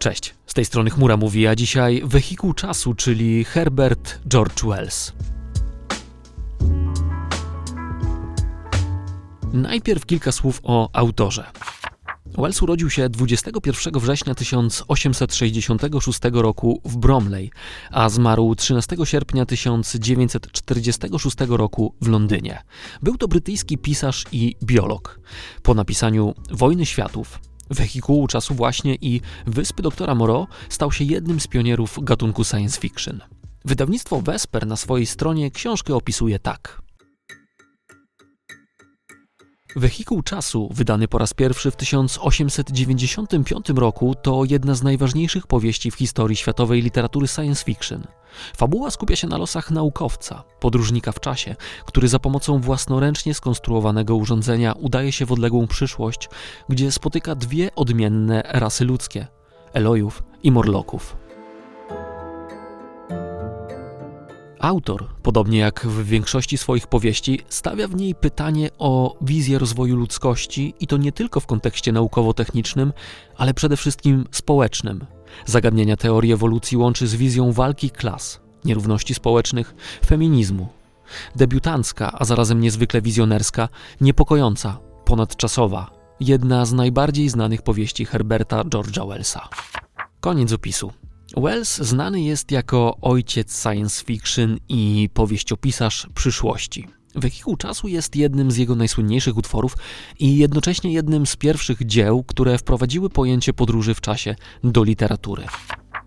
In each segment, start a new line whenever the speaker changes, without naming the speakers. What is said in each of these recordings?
Cześć, z tej strony Chmura mówi, a dzisiaj Wehikuł Czasu, czyli Herbert George Wells. Najpierw kilka słów o autorze. Wells urodził się 21 września 1866 roku w Bromley, a zmarł 13 sierpnia 1946 roku w Londynie. Był to brytyjski pisarz i biolog. Po napisaniu Wojny Światów, Wehikułu czasu właśnie i Wyspy doktora Moreau stał się jednym z pionierów gatunku science fiction. Wydawnictwo Vesper na swojej stronie książkę opisuje tak. Wehikuł czasu, wydany po raz pierwszy w 1895 roku, to jedna z najważniejszych powieści w historii światowej literatury science fiction. Fabuła skupia się na losach naukowca, podróżnika w czasie, który za pomocą własnoręcznie skonstruowanego urządzenia udaje się w odległą przyszłość, gdzie spotyka dwie odmienne rasy ludzkie Elojów i Morloków. Autor, podobnie jak w większości swoich powieści, stawia w niej pytanie o wizję rozwoju ludzkości i to nie tylko w kontekście naukowo-technicznym, ale przede wszystkim społecznym. Zagadnienia teorii ewolucji łączy z wizją walki klas, nierówności społecznych, feminizmu. Debiutancka, a zarazem niezwykle wizjonerska, niepokojąca, ponadczasowa, jedna z najbardziej znanych powieści Herberta George'a Wellsa. Koniec opisu. Wells znany jest jako ojciec science fiction i powieściopisarz przyszłości. Wehikuł czasu jest jednym z jego najsłynniejszych utworów i jednocześnie jednym z pierwszych dzieł, które wprowadziły pojęcie podróży w czasie do literatury.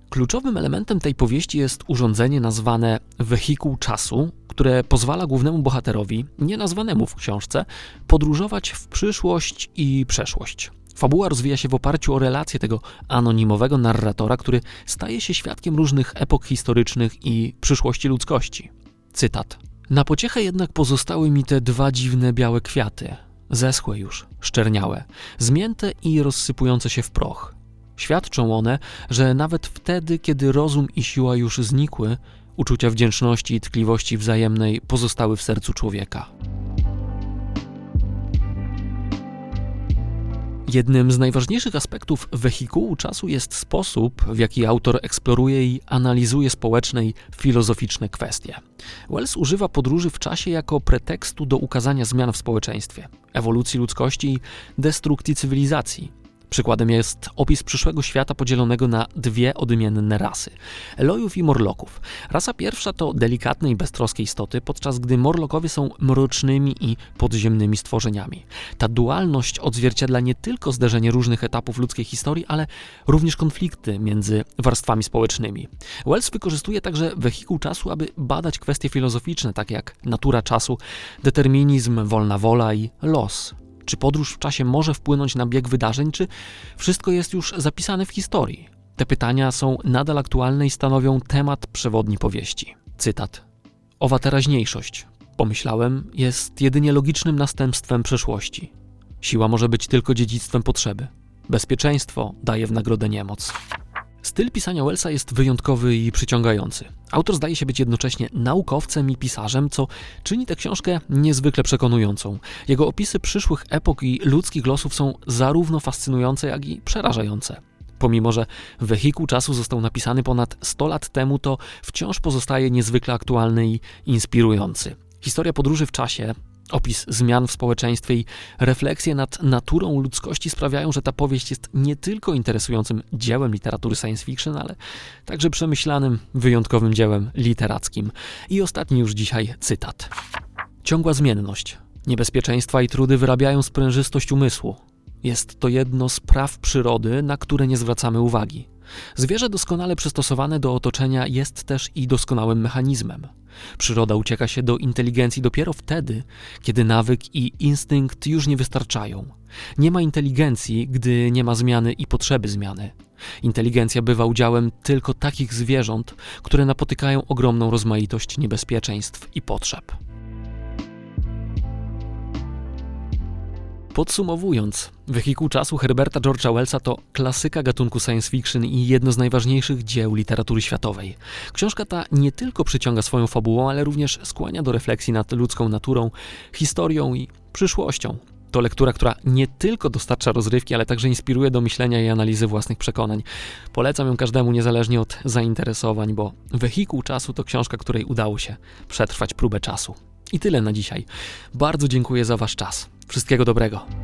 Kluczowym elementem tej powieści jest urządzenie nazwane wehikuł czasu, które pozwala głównemu bohaterowi, nie nazwanemu w książce, podróżować w przyszłość i przeszłość. Fabuła rozwija się w oparciu o relacje tego anonimowego narratora, który staje się świadkiem różnych epok historycznych i przyszłości ludzkości. Cytat. Na pociechę jednak pozostały mi te dwa dziwne białe kwiaty. Zeschłe już, szczerniałe, zmięte i rozsypujące się w proch. Świadczą one, że nawet wtedy, kiedy rozum i siła już znikły, uczucia wdzięczności i tkliwości wzajemnej pozostały w sercu człowieka. Jednym z najważniejszych aspektów wehikułu czasu jest sposób, w jaki autor eksploruje i analizuje społeczne i filozoficzne kwestie. Wells używa podróży w czasie jako pretekstu do ukazania zmian w społeczeństwie, ewolucji ludzkości i destrukcji cywilizacji, Przykładem jest opis przyszłego świata podzielonego na dwie odmienne rasy Elojów i Morloków. Rasa pierwsza to delikatne i beztroskie istoty, podczas gdy Morlokowie są mrocznymi i podziemnymi stworzeniami. Ta dualność odzwierciedla nie tylko zderzenie różnych etapów ludzkiej historii, ale również konflikty między warstwami społecznymi. Wells wykorzystuje także wehikuł czasu, aby badać kwestie filozoficzne, takie jak natura czasu, determinizm, wolna wola i los. Czy podróż w czasie może wpłynąć na bieg wydarzeń, czy wszystko jest już zapisane w historii? Te pytania są nadal aktualne i stanowią temat przewodni powieści. Cytat. Owa teraźniejszość, pomyślałem, jest jedynie logicznym następstwem przeszłości. Siła może być tylko dziedzictwem potrzeby. Bezpieczeństwo daje w nagrodę niemoc. Styl pisania Wellsa jest wyjątkowy i przyciągający. Autor zdaje się być jednocześnie naukowcem i pisarzem, co czyni tę książkę niezwykle przekonującą. Jego opisy przyszłych epok i ludzkich losów są zarówno fascynujące, jak i przerażające. Pomimo, że wehikuł czasu został napisany ponad 100 lat temu, to wciąż pozostaje niezwykle aktualny i inspirujący. Historia podróży w czasie, Opis zmian w społeczeństwie i refleksje nad naturą ludzkości sprawiają, że ta powieść jest nie tylko interesującym dziełem literatury science fiction, ale także przemyślanym, wyjątkowym dziełem literackim. I ostatni już dzisiaj cytat. Ciągła zmienność, niebezpieczeństwa i trudy wyrabiają sprężystość umysłu. Jest to jedno z praw przyrody, na które nie zwracamy uwagi. Zwierzę doskonale przystosowane do otoczenia jest też i doskonałym mechanizmem. Przyroda ucieka się do inteligencji dopiero wtedy, kiedy nawyk i instynkt już nie wystarczają. Nie ma inteligencji, gdy nie ma zmiany i potrzeby zmiany. Inteligencja bywa udziałem tylko takich zwierząt, które napotykają ogromną rozmaitość niebezpieczeństw i potrzeb. Podsumowując, Wehikuł czasu Herberta George'a Wellsa to klasyka gatunku science fiction i jedno z najważniejszych dzieł literatury światowej. Książka ta nie tylko przyciąga swoją fabułą, ale również skłania do refleksji nad ludzką naturą, historią i przyszłością. To lektura, która nie tylko dostarcza rozrywki, ale także inspiruje do myślenia i analizy własnych przekonań. Polecam ją każdemu niezależnie od zainteresowań, bo Wehikuł Czasu to książka, której udało się przetrwać próbę czasu. I tyle na dzisiaj. Bardzo dziękuję za Wasz czas. Wszystkiego dobrego.